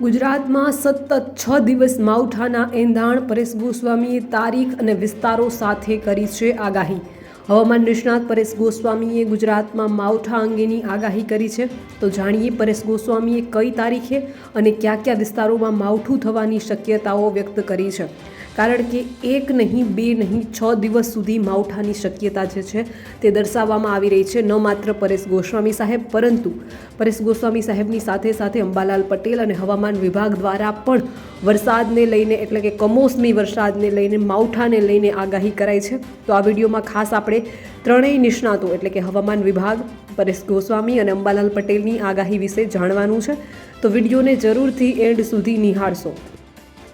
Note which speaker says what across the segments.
Speaker 1: ગુજરાતમાં સતત છ દિવસ માવઠાના એંધાણ પરેશ ગોસ્વામીએ તારીખ અને વિસ્તારો સાથે કરી છે આગાહી. હવામાન નિષ્ણાત પરેશ ગોસ્વામીએ ગુજરાતમાં માવઠા અંગેની આગાહી કરી છે. તો જાણીએ પરેશ ગોસ્વામીએ કઈ તારીખે અને કયા કયા વિસ્તારોમાં માવઠું થવાની શક્યતાઓ વ્યક્ત કરી છે. કારણ કે એક નહીં, બે નહીં, છ દિવસ સુધી માવઠાની શક્યતા જે છે તે દર્શાવવામાં આવી રહી છે. ન માત્ર પરેશ ગોસ્વામી સાહેબ, પરંતુ પરેશ ગોસ્વામી સાહેબની સાથે સાથે અંબાલાલ પટેલ અને હવામાન વિભાગ દ્વારા પણ વરસાદને લઈને, એટલે કે કમોસમી વરસાદને લઈને, માવઠાને લઈને આગાહી કરાઈ છે. તો આ વિડીયોમાં ખાસ આપણે ત્રણેય નિષ્ણાતો, એટલે કે હવામાન વિભાગ, પરેશ ગોસ્વામી અને અંબાલાલ પટેલની આગાહી વિશે જાણવાનું છે. તો વિડીયોને જરૂરથી એન્ડ સુધી નિહાળશો.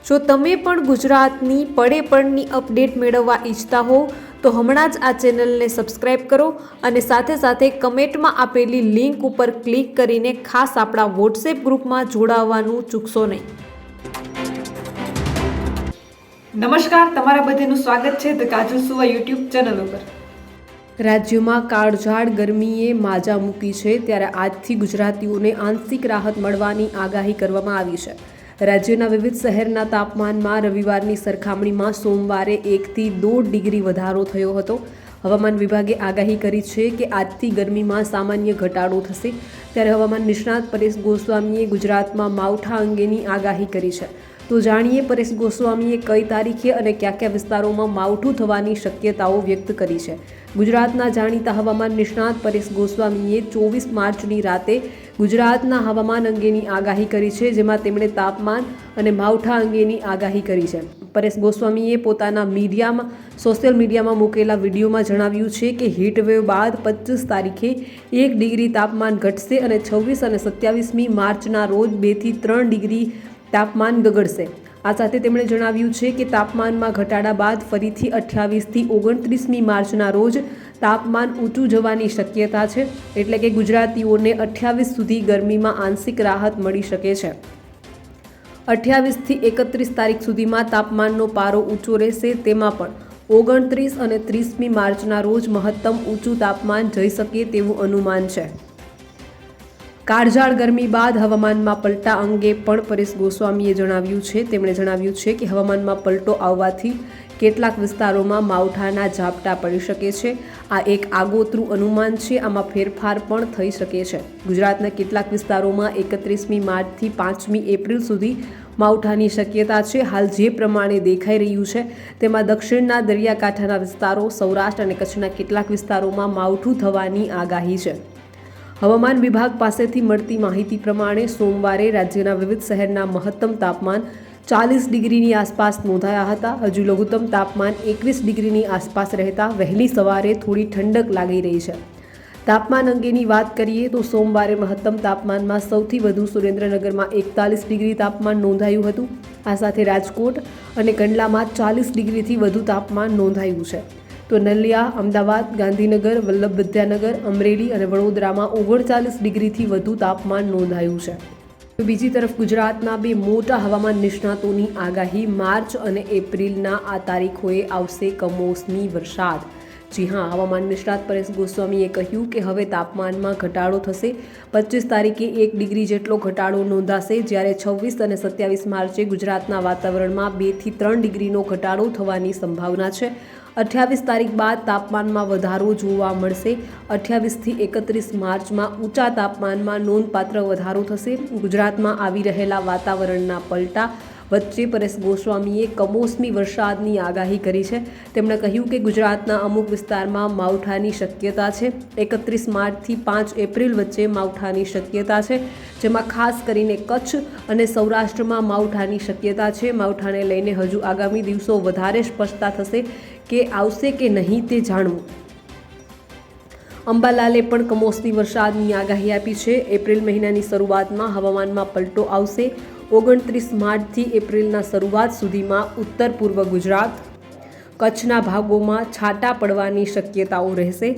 Speaker 1: જો તમે પણ ગુજરાતની પડે પડની અપડેટ મેળવવા ઈચ્છતા હો તો હમણાં જ આ ચેનલને સબસ્ક્રાઇબ કરો અને સાથે સાથે કમેન્ટમાં આપેલી લિંક ઉપર ક્લિક કરીને ખાસ આપણા વોટ્સએપ ગ્રુપમાં જોડાવવાનું ચૂકશો નહીં.
Speaker 2: નમસ્કાર તમારા બધાનું સ્વાગત છે ધ કાજલ સુવા યુટ્યુબ ચેનલ ઉપર.
Speaker 1: રાજ્યમાં કાળઝાળ ગરમીએ માજા મૂકી છે ત્યારે આજથી ગુજરાતીઓને આંશિક રાહત મળવાની આગાહી કરવામાં આવી છે. રાજ્યના વિવિધ શહેરના તાપમાનમાં રવિવારની સરખામણીમાં સોમવારે એકથી દોઢ ડિગ્રી વધારો થયો હતો. હવામાન વિભાગે આગાહી કરી છે કે આજથી ગરમીમાં સામાન્ય ઘટાડો થશે. ત્યારે હવામાન નિષ્ણાત પરેશ ગોસ્વામીએ ગુજરાતમાં માવઠા અંગેની આગાહી કરી છે. તો જાણીએ પરેશ ગોસ્વામીએ કઈ તારીખે અને કયા કયા વિસ્તારોમાં માવઠું થવાની શક્યતાઓ વ્યક્ત કરી છે. ગુજરાતના જાણીતા હવામાન નિષ્ણાત પરેશ ગોસ્વામીએ ચોવીસ માર્ચની રાતે ગુજરાતના હવામાન અંગેની આગાહી કરી છે, જેમાં તેમણે તાપમાન અને માવઠા અંગેની આગાહી કરી છે. પરેશ ગોસ્વામીએ પોતાના મીડિયામાં, સોશિયલ મીડિયામાં મૂકેલા વિડીયોમાં જણાવ્યું છે કે હીટવેવ બાદ પચીસ તારીખે એક ડિગ્રી તાપમાન ઘટશે અને છવ્વીસ અને સત્યાવીસમી માર્ચના રોજ બેથી ત્રણ ડિગ્રી તાપમાન ગગડશે. આ સાથે તેમણે જણાવ્યું છે કે તાપમાનમાં ઘટાડા બાદ ફરીથી અઠ્યાવીસથી ઓગણત્રીસમી માર્ચના રોજ તાપમાન ઊંચું જવાની શક્યતા છે, એટલે કે ગુજરાતીઓને અઠ્યાવીસ સુધી ગરમીમાં આંશિક રાહત મળી શકે છે. અઠ્યાવીસથી એકત્રીસ તારીખ સુધીમાં તાપમાનનો પારો ઊંચો રહેશે, તેમાં પણ ઓગણત્રીસ અને ત્રીસમી માર્ચના રોજ મહત્તમ ઊંચું તાપમાન જઈ શકે તેવું અનુમાન છે. કાળઝાળ ગરમી બાદ હવામાનમાં પલટા અંગે પણ પરેશ ગોસ્વામીએ જણાવ્યું છે. તેમણે જણાવ્યું છે કે હવામાનમાં પલટો આવવાથી કેટલાક વિસ્તારોમાં માવઠાના ઝાપટા પડી શકે છે. આ એક આગોતરું અનુમાન છે. આમાં ફેરફાર પણ થઈ શકે છે. ગુજરાતના કેટલાક વિસ્તારોમાં એકત્રીસમી માર્ચથી પાંચમી એપ્રિલ સુધી માવઠાની શક્યતા છે. હાલ જે પ્રમાણે દેખાઈ રહ્યું છે, તેમાં દક્ષિણના દરિયાકાંઠાના વિસ્તારો, સૌરાષ્ટ્ર અને કચ્છના કેટલાક વિસ્તારોમાં માવઠું થવાની આગાહી છે. હવામાન વિભાગ પાસેથી મળતી માહિતી પ્રમાણે સોમવારે રાજ્યના વિવિધ શહેરના મહત્તમ તાપમાન ચાલીસ ડિગ્રીની આસપાસ નોંધાયા હતા. હજુ લઘુત્તમ તાપમાન એકવીસ ડિગ્રીની આસપાસ રહેતા વહેલી સવારે થોડી ઠંડક લાગી રહી છે. તાપમાન અંગેની વાત કરીએ તો સોમવારે મહત્તમ તાપમાનમાં સૌથી વધુ સુરેન્દ્રનગરમાં એકતાલીસ ડિગ્રી તાપમાન નોંધાયું હતું. આ સાથે રાજકોટ અને કંડલામાં ચાલીસ ડિગ્રીથી વધુ તાપમાન નોંધાયું છે. તો નલિયા, અમદાવાદ, ગાંધીનગર, વલ્લભ વિદ્યાનગર, અમરેલી અને વડોદરામાં ઓગણચાલીસ ડિગ્રીથી વધુ તાપમાન નોંધાયું છે. બીજી તરફ ગુજરાતના બે મોટા હવામાન નિષ્ણાતોની આગાહી માર્ચ અને એપ્રિલના આ તારીખોએ આવશે કમોસમી વરસાદ. જી હા, હવામાન નિષ્ણાત પરેશ ગોસ્વામીએ કહ્યું કે હવે તાપમાનમાં ઘટાડો થશે. પચીસ તારીખે એક ડિગ્રી જેટલો ઘટાડો નોંધાશે જ્યારે છવ્વીસ અને સત્યાવીસ માર્ચે ગુજરાતના વાતાવરણમાં બેથી ત્રણ ડિગ્રીનો ઘટાડો થવાની સંભાવના છે. અઠ્યાવીસ તારીખ બાદ તાપમાનમાં વધારો જોવા મળશે. અઠ્યાવીસથી એકત્રીસ માર્ચમાં ઊંચા તાપમાનમાં નોંધપાત્ર વધારો થશે. ગુજરાતમાં આવી રહેલા વાતાવરણના પલટા વચ્ચે પરેશ ગોસ્વામીએ કમોસમી વરસાદની આગાહી કરી છે. તેમણે કહ્યું કે ગુજરાતના અમુક વિસ્તારમાં માવઠાની શક્યતા છે. એકત્રીસ માર્ચથી પાંચ એપ્રિલ વચ્ચે માવઠાની શક્યતા છે, જેમાં ખાસ કરીને કચ્છ અને સૌરાષ્ટ્રમાં માવઠાની શક્યતા છે. માવઠાને લઈને હજુ આગામી દિવસો વધારે સ્પષ્ટતા થશે કે આવશે કે નહીં તે જાણવું. અંબાલાલે પણ કમોસમી વરસાદની આગાહી આપી છે. એપ્રિલ મહિનાની શરૂઆતમાં હવામાનમાં પલટો આવશે. ઓગણત્રીસ માર્ચથી એપ્રિલના શરૂઆત સુધીમાં ઉત્તર પૂર્વ ગુજરાત, કચ્છના ભાગોમાં છાંટા પડવાની શક્યતાઓ રહેશે.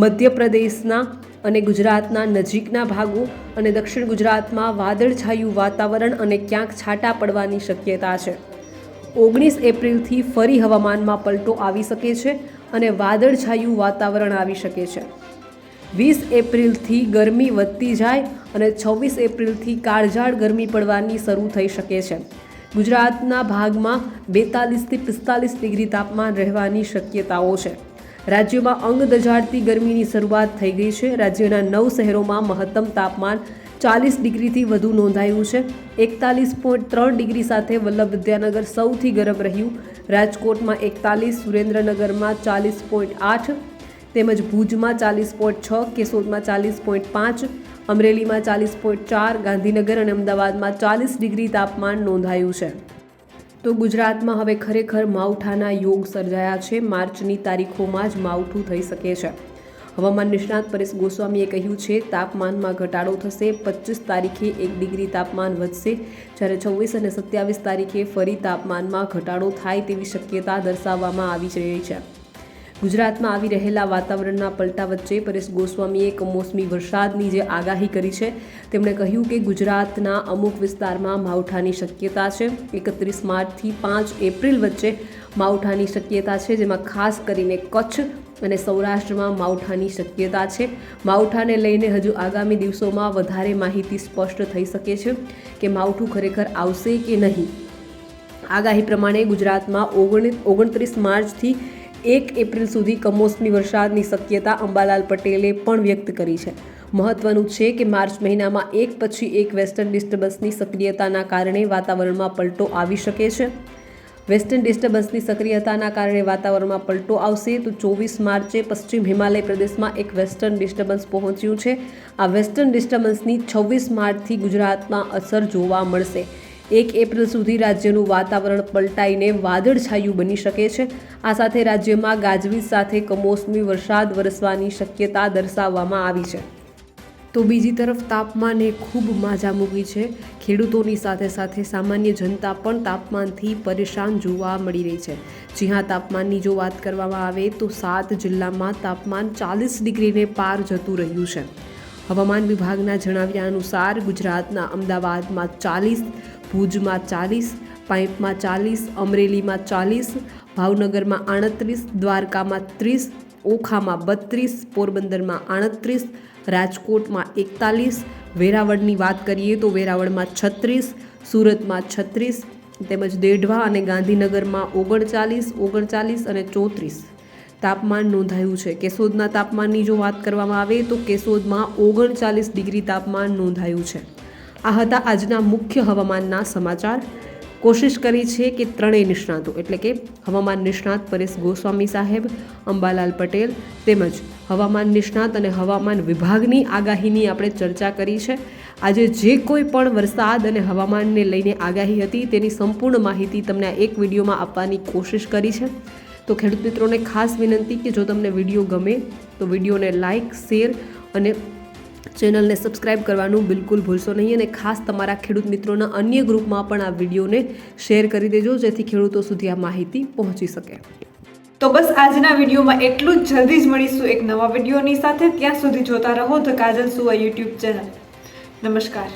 Speaker 1: મધ્યપ્રદેશના અને ગુજરાતના નજીકના ભાગો અને દક્ષિણ ગુજરાતમાં વાદળછાયું વાતાવરણ અને ક્યાંક છાંટા પડવાની શક્યતા છે. ઓગણીસ એપ્રિલથી ફરી હવામાનમાં પલટો આવી શકે છે અને વાદળછાયું વાતાવરણ આવી શકે છે. વીસ એપ્રિલથી ગરમી વધતી જાય અને છવ્વીસ એપ્રિલથી કાળઝાળ ગરમી પડવાની શરૂ થઈ શકે છે. ગુજરાતના ભાગમાં બેતાલીસથી પિસ્તાલીસ ડિગ્રી તાપમાન રહેવાની શક્યતાઓ છે. રાજ્યમાં અંગ દજાડતી ગરમીની શરૂઆત થઈ ગઈ છે. રાજ્યના નવ શહેરોમાં મહત્તમ તાપમાન ચાલીસ ડિગ્રીથી વધુ નોંધાયું છે. એકતાલીસ પોઈન્ટ ત્રણ ડિગ્રી સાથે વલ્લભ વિદ્યાનગર સૌથી ગરમ રહ્યું. રાજકોટમાં એકતાલીસ, સુરેન્દ્રનગરમાં ચાલીસ પોઈન્ટ આઠ તેમજ ભુજમાં ચાલીસ પોઈન્ટ છ, કેશોદમાં ચાલીસ પોઈન્ટ પાંચ, અમરેલીમાં ચાલીસ પોઈન્ટ ચાર, ગાંધીનગર અને અમદાવાદમાં ચાલીસ ડિગ્રી તાપમાન નોંધાયું છે. તો ગુજરાતમાં હવે ખરેખર માવઠાના યોગ સર્જાયા છે. માર્ચની તારીખોમાં જ માવઠું થઈ શકે છે. હવામાન નિષ્ણાત પરેશ ગોસ્વામીએ કહ્યું છે, તાપમાનમાં ઘટાડો થશે પચીસ તારીખે એક ડિગ્રી તાપમાન વધશે. જ્યારે છવ્વીસ અને સત્યાવીસ તારીખે ફરી તાપમાનમાં ઘટાડો થાય તેવી શક્યતા દર્શાવવામાં આવી રહી છે. ગુજરાતમાં આવી રહેલા વાતાવરણના પલટા વચ્ચે પરેશ ગોસ્વામીએ કમોસમી વરસાદની જે આગાહી કરી છે, તેમણે કહ્યું કે ગુજરાતના અમુક વિસ્તારમાં માવઠાની શક્યતા છે. એકત્રીસ માર્ચથી પાંચ એપ્રિલ વચ્ચે માવઠાની શક્યતા છે, જેમાં ખાસ કરીને કચ્છ અને સૌરાષ્ટ્રમાં માવઠાની શક્યતા છે. માવઠાને લઈને હજુ આગામી દિવસોમાં વધારે માહિતી સ્પષ્ટ થઈ શકે છે કે માવઠું ખરેખર આવશે કે નહીં. આગાહી પ્રમાણે ગુજરાતમાં ઓગણ ઓગણત્રીસ માર્ચથી એક એપ્રિલ સુધી કમોસમી વરસાદની શક્યતા અંબાલાલ પટેલે પણ વ્યક્ત કરી છે. મહત્વનું છે કે માર્ચ મહિનામાં એક પછી એક વેસ્ટર્ન ડિસ્ટર્બન્સની સક્રિયતાના કારણે વાતાવરણમાં પલટો આવી શકે છે. વેસ્ટર્ન ડિસ્ટર્બન્સની સક્રિયતાના કારણે વાતાવરણમાં પલટો આવશે તો ચોવીસ માર્ચે પશ્ચિમ હિમાલય પ્રદેશમાં એક વેસ્ટર્ન ડિસ્ટર્બન્સ પહોંચ્યું છે. આ વેસ્ટર્ન ડિસ્ટર્બન્સની છવ્વીસ માર્ચથી ગુજરાતમાં અસર જોવા મળશે. એક એપ્રિલ સુધી રાજ્યનું વાતાવરણ પલટાઈને વાદળછાયું બની શકે છે. આ સાથે રાજ્યમાં ગાજવીજ સાથે કમોસમી વરસાદ વરસવાની શક્યતા દર્શાવવામાં આવી છે. તો બીજી તરફ તાપમાને ખૂબ માજા મૂકી છે. ખેડૂતોની સાથે સાથે સામાન્ય જનતા પણ તાપમાનથી પરેશાન જોવા મળી રહી છે. જી હા, તાપમાનની જો વાત કરવામાં આવે તો સાત જિલ્લામાં તાપમાન ચાલીસ ડિગ્રીને પાર જતું રહ્યું છે. હવામાન વિભાગના જણાવ્યા અનુસાર ગુજરાતના અમદાવાદમાં ચાલીસ ભુજમાં ચાલીસ, પાઇપમાં ચાલીસ, અમરેલીમાં ચાલીસ, ભાવનગરમાં આડત્રીસ દ્વારકામાં ત્રીસ, ઓખામાં બત્રીસ, પોરબંદરમાં આડત્રીસ રાજકોટમાં એકતાલીસ, વેરાવળની વાત કરીએ તો વેરાવળમાં છત્રીસ, સુરતમાં છત્રીસ, તેમજ દેઢવા અને ગાંધીનગરમાં ઓગણચાલીસ ઓગણચાલીસ અને ચોત્રીસ. તાપમાન નોંધાયું છે. કેશોદના તાપમાનની જો વાત કરવામાં આવે તો કેશોદમાં ઓગણચાલીસ ડિગ્રી તાપમાન નોંધાયું છે. આ હતા આજના મુખ્ય હવામાનના સમાચાર. કોશિશ કરી છે કે ત્રણેય નિષ્ણાતો, એટલે કે હવામાન નિષ્ણાત પરેશ ગોસ્વામી સાહેબ, અંબાલાલ પટેલ તેમજ હવામાન નિષ્ણાત અને હવામાન વિભાગની આગાહીની આપણે ચર્ચા કરી છે. આજે જે કોઈ પણ વરસાદ અને હવામાનને લઈને આગાહી હતી તેની સંપૂર્ણ માહિતી તમને એક વિડીયોમાં આપવાની કોશિશ કરી છે. તો ખેડૂત મિત્રોને ખાસ વિનંતી કે જો તમને વીડિયો ગમે તો વિડીયોને લાઇક શેર અને ચેનલને સબસ્ક્રાઇબ કરવાનું બિલકુલ ભૂલશો નહીં અને ખાસ તમારા ખેડૂત મિત્રોના અન્ય ગ્રુપમાં પણ આ વિડીયોને શેર કરી દેજો, જેથી ખેડૂતો સુધી આ માહિતી પહોંચી શકે.
Speaker 2: તો બસ આજના વિડીયોમાં એટલું જ. જલ્દી જ મળીશું એક નવા વિડીયોની સાથે. ત્યાં સુધી જોતા રહો ધ કાજલ સુવા યુટ્યુબ ચેનલ. નમસ્કાર.